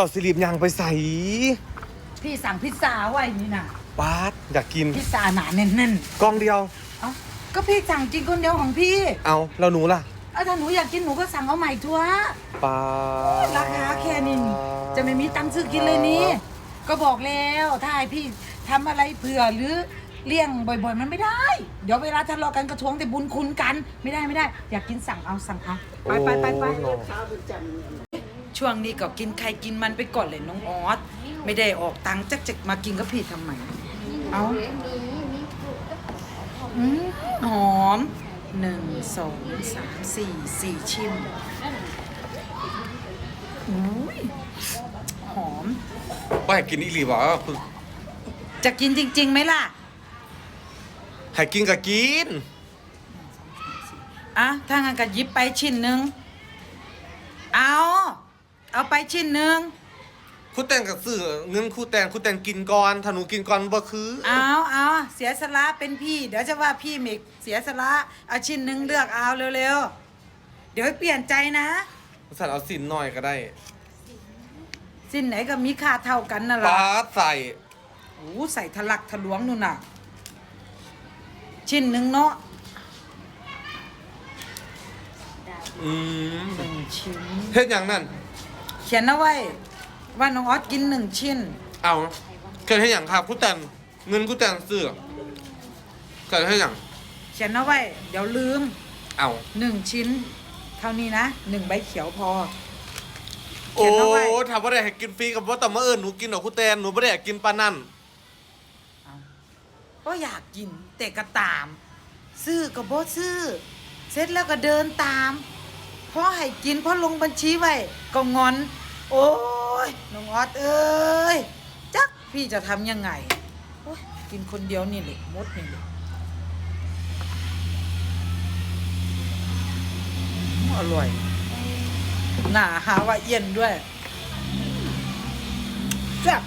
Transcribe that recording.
จ้าสิรีบยังไปใส่พี่สั่งพิซซ่าไว้นี่น่ะปาดอยากกิน พิซซ่าหนาแน่นกล้องเดียว ๆเอ้าก็พี่สั่งกินคนเดียวของพี่เอาแล้วหนูล่ะเอ้าถ้าหนูอยากกินหนูก็สั่งเอาใหม่ทัวร์ปาดราคาแค่นี้นี่จะไม่มีตังค์ซื้อกินเลยนี่ ก็บอกแล้วถ้าให้พี่ทำอะไรเผื่อหรือเลี่ยงบ่อยๆ มันไม่ได้ เดี๋ยวเวลาทะเลาะกันกระทวงแต่บุญคุณกัน ไม่ได้ไม่ได้ อยากกินสั่งเอาสั่งเอาไปไปไปไปโอ้โห ช่วงนี้ก็กินใครกินมันไปก่อนเลยน้องออสไม่ได้ออกตังค์จักจะมากินกับพี่ทำไมเอาอืมหอมหนึ่งสองสามสี่สี่ชิ้นอุ้ยหอมว่าให้กินอีหลีบ่พึ่งจะกินจริงๆไหมล่ะให้กินก็กินอะถ้างั้นก็หยิบไปชิ้นหนึ่งเอา เอาไปชิ้นหนึ่งครูแต่งกับซื้อเงินครูแต่งครูแต่งกินก่อนถ้าหนูกินก่อนบ่คือเอาเอาเสียสละเป็นพี่ เดี๋ยวจะว่าพี่เมกเสียสละเอาชิ้นหนึ่งเลือกเอาเร็วๆเดี๋ยวให้เปลี่ยนใจนะ สั่นเอาสินหน่อยก็ได้สิ้นไหนก็มีค่าเท่ากันน่ะปาล่ะดใส่โอ้ใส่ทะลักทะลวงนู่นน่ะ ชิ้นหนึ่งเนาะอืมหนึ่งชิ้นเฮ็ดอย่างนั้นเขียนเอาไว้ ว่าน้องออสกินหนึ่งชิ้น เอาเกิดให้อย่างครับครูแต่งเงินครูแต่งซื้อเกิดให้อย่างเขียนเอาไว้ เดี๋ยวลืม เอาหนึ่งชิ้น เท่านี้นะหนึ่งใบเขียวพอ โอ้เขียนเอาไว้ถามว่าได้ให้กินฟรีกับว่าแต่เมื่อเอิญหนูกินดอกครูแต่งหนูไม่ได้อยากกินปลานั่นก็อยากกินแต่ก็ตาม ซื้อก็บ่ซื้อ เสร็จแล้วก็เดินตามพอให้กินพอลงบัญชีไว้ก็งอน โอ้ยน้องออดเอ้ยจักพี่จะทำยังไงโอ้ยกินคนเดียวนี่เลยมดนี่เลยอร่อย หนาหาว่าเย็นด้วยแซ่บ